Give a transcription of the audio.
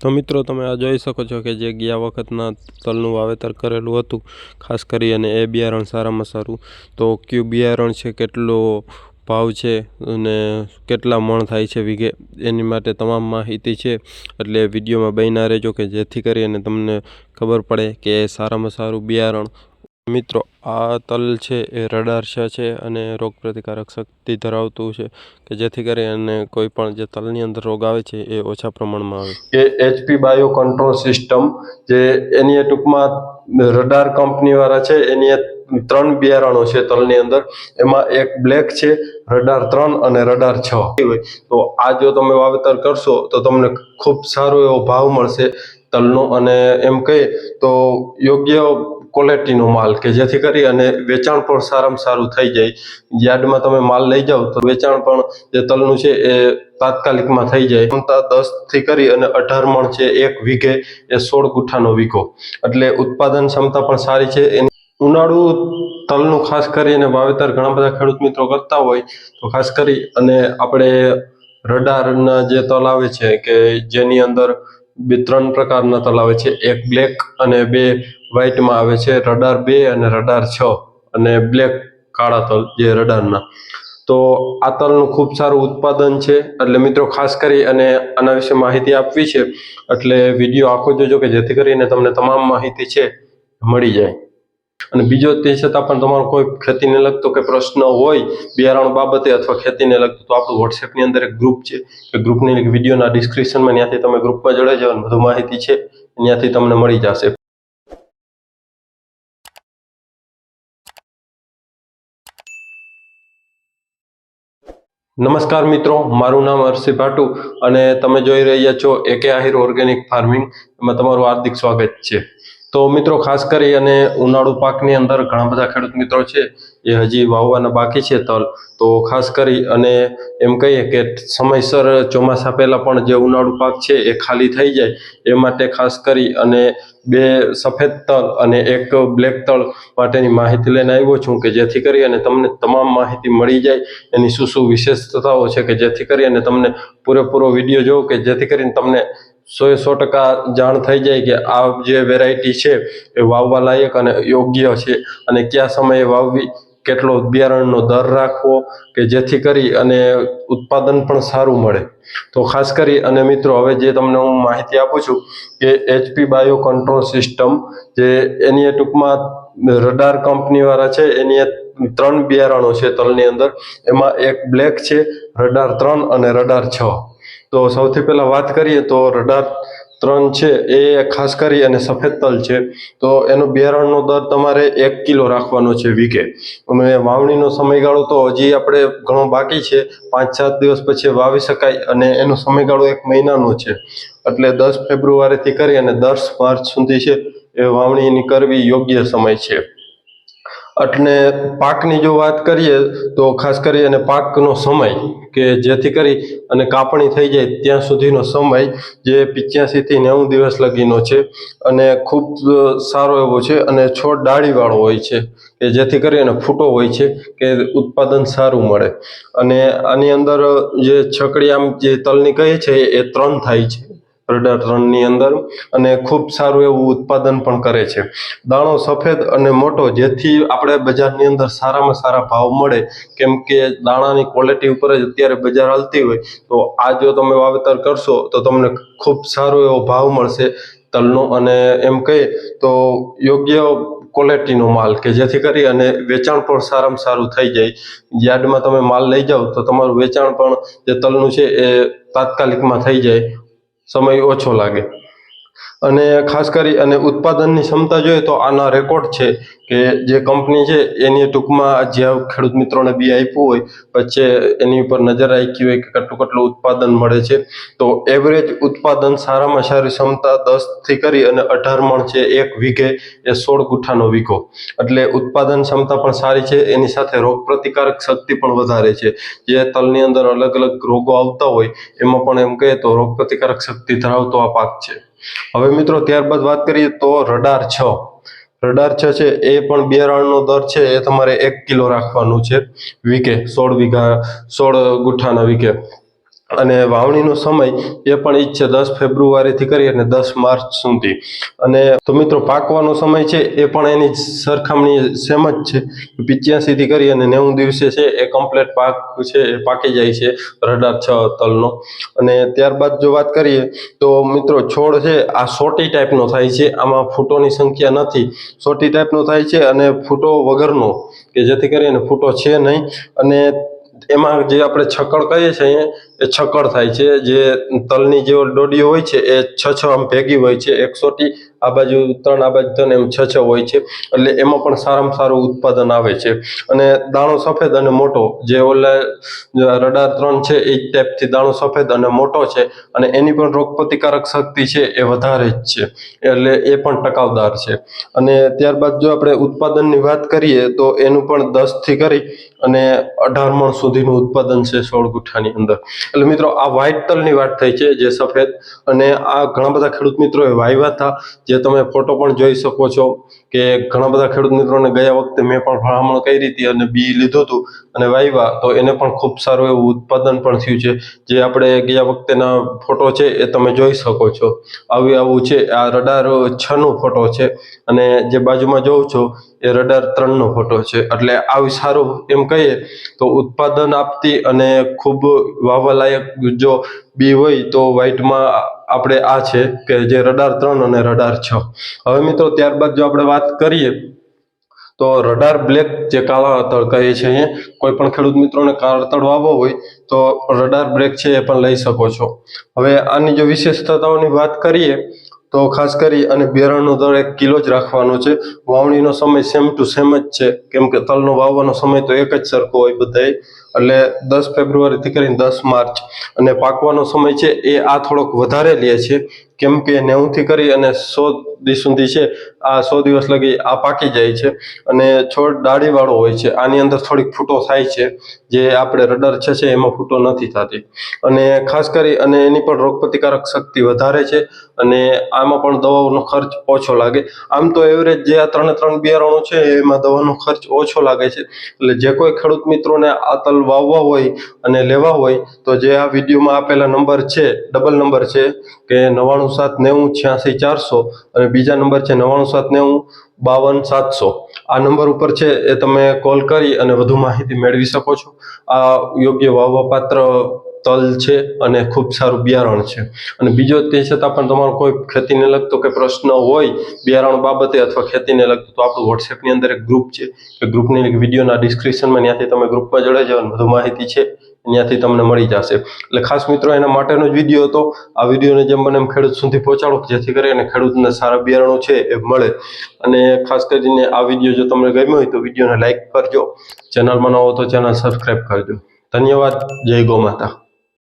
તો મિત્રો, તમે આ જોઈ શકો છો કે જે ગયા વખતના તલનું વાવેતર કરેલું હતું, ખાસ કરી અને એ બિયારણ સારામાં સારું. તો કયું બિયારણ છે, કેટલો ભાવ છે અને કેટલા મણ થાય છે વીઘે, એની માટે તમામ માહિતી છે. એટલે વિડીયોમાં બન્યા રહેજો કે જેથી કરી અને તમને ખબર પડે કે સારામાં સારું બિયારણ મિત્રો, આ તલ છે એ રડારશા છે અને રોગ પ્રતિકારક શક્તિ ધરાવતું છે કે જેથી કરી અને કોઈ પણ જે તલની અંદર રોગ આવે છે એ ઓછા પ્રમાણમાં આવે. કે એચપી બાયો કંટ્રોલ સિસ્ટમ જે એની ટૂંકમાં રડાર કંપનીવાળા છે, એની ત્રણ બિયારણો છે તલની અંદર. એમાં એક બ્લેક છે રડાર ત્રણ અને રડાર છ. તો આ જો તમે વાવેતર કરશો તો તમને ખૂબ સારો એવો ભાવ મળશે તલનો. અને એમ કહીએ તો યોગ્ય ક્વોલિટીનો માલ કે જેથી કરી અને વેચાણ પણ સારામાં સારું થઈ જાય. યાર્ડમાં તમે માલ લઈ જાઓ તો વેચાણ પણ જે તલનું છે એ તાત્કાલિકમાં થઈ જાય. ક્ષમતા દસથી કરી અને અઢાર મણ છે એક વીઘે એ સોળ ગુઠ્ઠાનો વીઘો. એટલે ઉત્પાદન ક્ષમતા પણ સારી છે. એની ઉનાળુ તલનું ખાસ કરીને વાવેતર ઘણા બધા ખેડૂત મિત્રો કરતા હોય તો ખાસ કરી અને આપણે રડારના જે તલ આવે છે કે જેની અંદર બે ત્રણ પ્રકારના તલ આવે છે. એક બ્લેક અને બે વ્હાઇટમાં આવે છે રડાર બે અને રડાર છ અને બ્લેક કાળા તલ જે રડારના. તો આ તલનું ખૂબ સારું ઉત્પાદન છે. એટલે મિત્રો ખાસ કરી અને આના વિશે માહિતી આપવી છે. એટલે વીડિયો આખો જોજો કે જેથી કરીને તમને તમામ માહિતી છે, મળી જાય. અને બીજો તે છતાં પણ તમારો કોઈ ખેતીને લગતો કે પ્રશ્ન હોય, બિયારણ બાબતે અથવા ખેતીને લગતો, તો આપણું વોટ્સએપની અંદર એક ગ્રુપ છે. કે ગ્રુપની વિડીયોના ડિસ્ક્રિપ્શનમાં ત્યાંથી તમે ગ્રુપમાં જોડાઈ જાઓ વધુ માહિતી છે. ત્યાંથી તમને મળી જશે. નમસ્કાર મિત્રો, મારું નામ હર્ષિ ભાટુ અને તમે જોઈ રહ્યા છો એકે આહિર ઓર્ગેનિક ફાર્મિંગ. એમાં તમારું હાર્દિક સ્વાગત છે. તો મિત્રો, ખાસ કરી અને ઉનાળુ પાકની અંદર ઘણા બધા ખેડૂત મિત્રો છે એ હજી વાવવાના બાકી છે તલ, તો ખાસ કરી અને એમ કહીએ કે સમયસર ચોમાસા પહેલાં પણ જે ઉનાળુ પાક છે એ ખાલી થઈ જાય, એ માટે ખાસ કરી અને બે સફેદ તલ અને એક બ્લેક તલ માટેની માહિતી લઈને આવ્યો છું કે જેથી કરી અને તમને તમામ માહિતી મળી જાય. એની શું શું વિશેષતાઓ છે કે જેથી કરી અને તમને પૂરેપૂરો વીડિયો જોવો કે જેથી કરીને તમને સો સો ટકા જાણ થઈ જાય કે આ જે વેરાયટી છે એ વાવવા લાયક અને યોગ્ય છે અને કયા સમયે વાવવી કેટલો બિયારણનો દર રાખવો કે જેથી કરી અને ઉત્પાદન પણ સારું મળે. તો ખાસ કરી અને મિત્રો, હવે જે તમને હું માહિતી આપું છું કે એચપી બાયો કંટ્રોલ સિસ્ટમ જે એની ટૂંકમાં રડાર કંપનીવાળા છે, એની ત્રણ બિયારણો છે તલની અંદર. એમાં એક બ્લેક છે, રડાર ત્રણ અને રડાર છ. તો સૌથી પહેલા વાત કરીએ તો રડાર ત્રણ છે, એ ખાસ કરી અને સફેદ તલ છે. તો એનો બિયારણનો દર તમારે એક કિલો રાખવાનો છે વીઘે. અને વાવણીનો સમયગાળો તો હજી આપણે ઘણો બાકી છે. પાંચ, સાત દિવસ પછી વાવી શકાય અને એનો સમયગાળો એક મહિનાનો છે. એટલે દસ ફેબ્રુઆરીથી કરી અને દસ માર્ચ સુધી છે એ વાવણી એની કરવી યોગ્ય સમય છે. એટલે પાકની જો વાત કરીએ તો ખાસ કરી અને પાકનો સમય, કે જેથી કરી અને કાપણી થઈ જાય ત્યાં સુધીનો સમય, જે પિચ્યાસીથી નેવું દિવસ લગીનો છે. અને ખૂબ સારો એવો છે અને છોડ ડાળીવાળો હોય છે, કે જેથી કરી અને ફૂટો હોય છે, કે ઉત્પાદન સારું મળે. અને આની અંદર જે છકડી આમ જે તલની કહે છે એ ત્રણ થાય છે. રડાર ત્રણની અંદર અને ખૂબ સારું એવું ઉત્પાદન પણ કરે છે. દાણો સફેદ અને મોટો, જેથી આપણે બજારની અંદર સારામાં સારા ભાવ મળે. કેમ કે દાણાની ક્વોલિટી ઉપર જ અત્યારે બજાર હાલતી હોય, તો આ જો તમે વાવેતર કરશો, તો તમને ખૂબ સારો એવો ભાવ મળશે તલનો અને એમ કહીએ તો યોગ્ય ક્વોલિટીનો માલ કે જેથી કરી અને વેચાણ પણ સારામાં સારું થઈ જાય. યાર્ડમાં તમે માલ લઈ જાઓ, તો તમારું વેચાણ પણ જે તલનું છે એ તાત્કાલિકમાં થઈ જાય. સમય ઓછો લાગે. અને ખાસ કરી અને ઉત્પાદનની ક્ષમતા જોઈએ તો આના રેકોર્ડ છે કે જે કંપની છે, એની ટૂંકમાં જે ખેડૂત મિત્રોને બી આપ્યું હોય, પછી એની ઉપર નજર રાખી હોય કે કેટલું કેટલું ઉત્પાદન મળે છે. તો એવરેજ ઉત્પાદન સારામાં સારી ક્ષમતા દસથી કરી અને અઢાર મણ છે એક વીઘે એ સોળ ગુઠ્ઠાનો વીઘો. એટલે ઉત્પાદન ક્ષમતા પણ સારી છે, એની સાથે રોગ પ્રતિકારક શક્તિ પણ વધારે છે. જે તલની અંદર અલગ અલગ રોગો આવતા હોય, એમાં પણ એમ કહીએ તો રોગ પ્રતિકારક શક્તિ ધરાવતો આ પાક છે. હવે મિત્રો, ત્યારબાદ વાત કરીએ તો રડાર છ. રડાર છ છે, એ પણ બિયારણનો દર છે, એ તમારે એક કિલો રાખવાનું છે. વીકે, સોળ વીઘા, સોળ ગુઠ્ઠાના વીઘે અને વાવણીનો સમય એ પણ ઈચ્છે દસ ફેબ્રુઆરીથી કરી અને દસ માર્ચ સુધી. અને તો મિત્રો પાકવાનો સમય છે એ પણ એની સરખામણી સેમ જ છે. પિચ્યાસીથી કરી અને નેવું દિવસે છે એ કમ્પ્લેટ પાક છે એ પાકી જાય છે રડાર છ તલનો. અને ત્યારબાદ જો વાત કરીએ તો મિત્રો છોડ છે આ સોટી ટાઈપનો થાય છે. આમાં ફૂટોની સંખ્યા નથી. સોટી ટાઈપનો થાય છે અને ફૂટો વગરનો, કે જેથી કરીને ફૂટો છે નહીં. અને એમાં જે આપણે છકડ કહીએ છીએ એ છકડ થાય છે. જે તલની જે ડોડીઓ હોય છે, એ છ છ આમ ભેગી હોય છે. એકસોટી આ બાજુ ત્રણ, આ બાજુ ત્રણ એમ છ છ હોય છે. એટલે એમાં પણ સારામાં સારું ઉત્પાદન આવે છે. અને દાણો સફેદ અને મોટો, જે ઓલા રડાર ત્રણ છે, એ જ ટાઈપથી દાણો સફેદ અને મોટો છે. અને એની પણ રોગપ્રતિકારક શક્તિ છે, એ વધારે જ છે. એટલે એ પણ ટકાવદાર છે. અને ત્યારબાદ જો આપણે ઉત્પાદનની વાત કરીએ, તો એનું પણ દસથી કરી અને અઢાર મણ સુધીનું ઉત્પાદન છે સોળ ગુઠ્ઠાની અંદર. એટલે મિત્રો, આ વ્હાઇટ તલની વાત થઈ છે, જે સફેદ. અને આ ઘણા બધા ખેડૂત મિત્રોએ વાવ્યા હતા, જે તમે ફોટો પણ જોઈ શકો છો કે ઘણા બધા ખેડૂત મિત્રોને ગયા વખતે મેં પણ ભલામણ કરી હતી અને બી લીધું હતું અને વાવ્યા. તો એને પણ ખૂબ સારું એવું ઉત્પાદન પણ થયું છે. જે આપણે ગયા વખતેના ફોટો છે એ તમે જોઈ શકો છો. આવી આવું છે. આ રડાર છ નો ફોટો છે. અને જે બાજુમાં જોઉં છો, એ રડાર ત્રણનો ફોટો છે. એટલે આવી સારું એમ કહીએ તો ઉત્પાદન આપતી અને ખૂબ વાવલાયક જો બી હોય તો વ્હાઇટમાં આપણે આ છે કે જે રડાર ત્રણ અને રડાર છ. હવે મિત્રો ત્યારબાદ જો આપણે વાત કરીએ, તો રડાર બ્લેક જે કાળા અતળ કહે છે અહીંયા, કોઈ પણ ખેડૂત મિત્રોને કાળા તળ વાવવો હોય, તો રડાર બ્લેક છે એ પણ લઈ શકો છો. હવે આની જો વિશેષતાઓની વાત કરીએ, તો ખાસ કરી અને બિયારણનો દર એક કિલો જ રાખવાનો છે. વાવણીનો સમય સેમ ટુ સેમ જ છે. કેમ કે તલનો વાવવાનો સમય તો એક જ સરખો હોય બધાય. એટલે દસ ફેબ્રુઆરીથી કરીને દસ માર્ચ. અને પાકવાનો સમય છે એ આ થોડોક વધારે લે છે. કેમ કે નેવુંથી કરી અને સો દિવસ સુધી છે, આ સો દિવસ લગી આ પાકી જાય છે. અને છોડ ડાળીવાળો હોય છે, આની અંદર થોડીક ફૂટો થાય છે, જે આપણે રડર છે છે, એમાં ફૂટો નથી થતી. અને ખાસ કરી અને એની પણ રોગપ્રતિકારક શક્તિ વધારે છે અને આમાં પણ દવાઓનો ખર્ચ ઓછો લાગે. આમ તો એવરેજ જે આ ત્રણે ત્રણ બિયારણો છે, એમાં દવાનો ખર્ચ ઓછો લાગે છે. એટલે જે કોઈ ખેડૂત મિત્રોને આ તલ વાવવા હોય અને લેવા હોય, તો જે આ વિડીયોમાં આપેલા નંબર છે, ડબલ નંબર છે, કે નવ્વાણું સાત નેવું છ્યાસી ચારસો અને બીજા નંબર છે નવ્વાણું સાત નેવું બાવન સાતસો. આ નંબર ઉપર છે એ તમે કોલ કરી અને વધુ માહિતી મેળવી શકો છો. આ યોગ્ય વાવવાપાત્ર તલ છે અને ખૂબ સારું બિયારણ છે. અને બીજો તે છતાં પણ તમારો કોઈ ખેતીને લગતો કે પ્રશ્ન હોય, બિયારણ બાબતે અથવા ખેતીને લગતો, તો આપણું વોટ્સએપની અંદર એક ગ્રુપ છે. એ ગ્રુપની વિડીયોના ડિસ્ક્રિપ્શનમાં ત્યાંથી તમે ગ્રુપમાં જોડાઈ જાઓ વધુ માહિતી છે. ત્યાંથી તમને મળી જશે. એટલે ખાસ મિત્રો, એના માટેનો જ વીડિયો હતો. આ વિડીયોને જેમ બને એમ ખેડૂત સુધી પહોંચાડો, જેથી કરીને ખેડૂતને સારા બિયારણો છે એ મળે. અને ખાસ કરીને આ વીડિયો જો તમને ગમ્યો હોય તો વિડીયોને લાઇક કરજો. ચેનલમાં ન તો ચેનલ સબસ્ક્રાઈબ કરજો. ધન્યવાદ. જય ગો માતા.